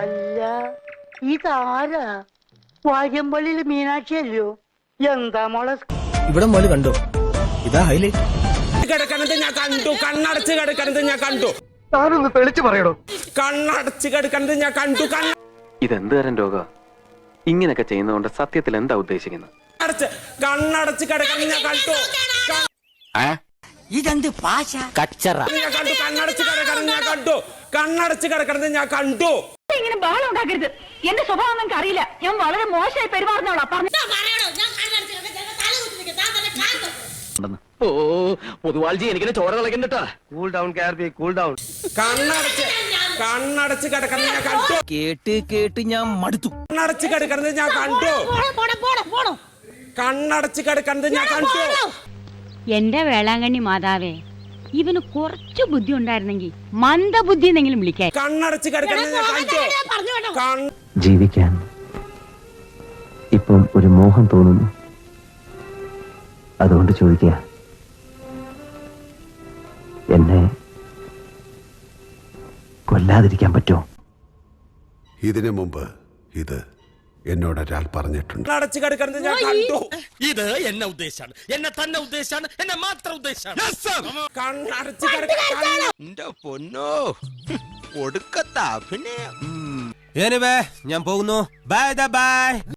അല്ല ഇതാരാ? വാര്യമ്പള്ളിയിൽ മീനാക്ഷി അല്ലയോ എന്താ മോളെ ഇവിടെ മോൽ കണ്ടോ. ഇതാ ഹൈലൈറ്റ് കിടക്കണത് ഞാൻ കണ്ടു. കണ്ണടച്ച് കിടക്കണത് ഞാൻ കണ്ടു. താനൊന്ന് തെളിച്ചു പറയണോ കണ്ണടച്ച് കിടക്കണത് ഞാൻ കണ്ടു. ഇതെന്ത് തരം രോഗ? ഇങ്ങനെയൊക്കെ ചെയ്യുന്നതുകൊണ്ട് സത്യത്തിൽ എന്താ ഉദ്ദേശിക്കുന്നത്? കണ്ണടച്ച് കണ്ണടച്ച് കിടക്കണത് ഞാൻ കണ്ടു. കച്ചറ. ഞാൻ കണ്ടു കണ്ണടച്ച് കിടക്കണത് ഞാൻ കണ്ടു. കണ്ണടച്ച് കിടക്കണത് ഞാൻ കണ്ടു. ഇങ്ങനെ ബഹളം ഉണ്ടാക്കരുത്. എന്റെ സ്വഭാവം നിങ്ങൾക്ക് അറിയില്ല. ഞാൻ വളരെ മോശമായി പെരുമാറുന്നവളാ. പറഞ്ഞു ഓ പൊതുവാൾജി എനിക്കിനെ ചോര കളക്കണ്ടട്ടാ cool down K R B cool down കണ്ണടച്ച് കണ്ണടച്ച് കിടക്കണത് ഞാൻ കണ്ടു. കേട്ട് കേട്ട് ഞാൻ മടുത്തു. കണ്ണടച്ച് കിടക്കണത് ഞാൻ കണ്ടു. കണ്ണടച്ച് കിടക്കണത് ഞാൻ കണ്ടു. എന്റെ വേളാങ്കണ്ണി മാതാവേ ഇവന് കുറച്ച് ബുദ്ധി ഉണ്ടായിരുന്നെങ്കിൽ മന്ദബുദ്ധി എന്നെങ്കിലും വിളിക്കാൻ കണ്ണടച്ച് ജീവിക്കാൻ ഇപ്പം ഒരു മോഹം തോന്നുന്നു. അതുകൊണ്ട് ചോദിക്കുക എന്നെ കൊല്ലാതിരിക്കാൻ പറ്റുമോ? ഇതിനു മുമ്പ് ഇത് എന്നോട് ഒരാൾ പറഞ്ഞിട്ടുണ്ട് അടച്ചു കിടക്കണത് ഞാൻ കണ്ടു. ഇത് എന്നെ ഉദ്ദേശാണ്. എന്നെ തന്നെ ഉദ്ദേശാണ്. എന്നെ മാത്രം ഉദ്ദേശാണ്. കണ്ണടച്ച് കിടക്കണ എന്റെ പൊന്നോ. ഒടുക്കത്ത അഭിനയം. ഞാൻ പോകുന്നു. Bye bye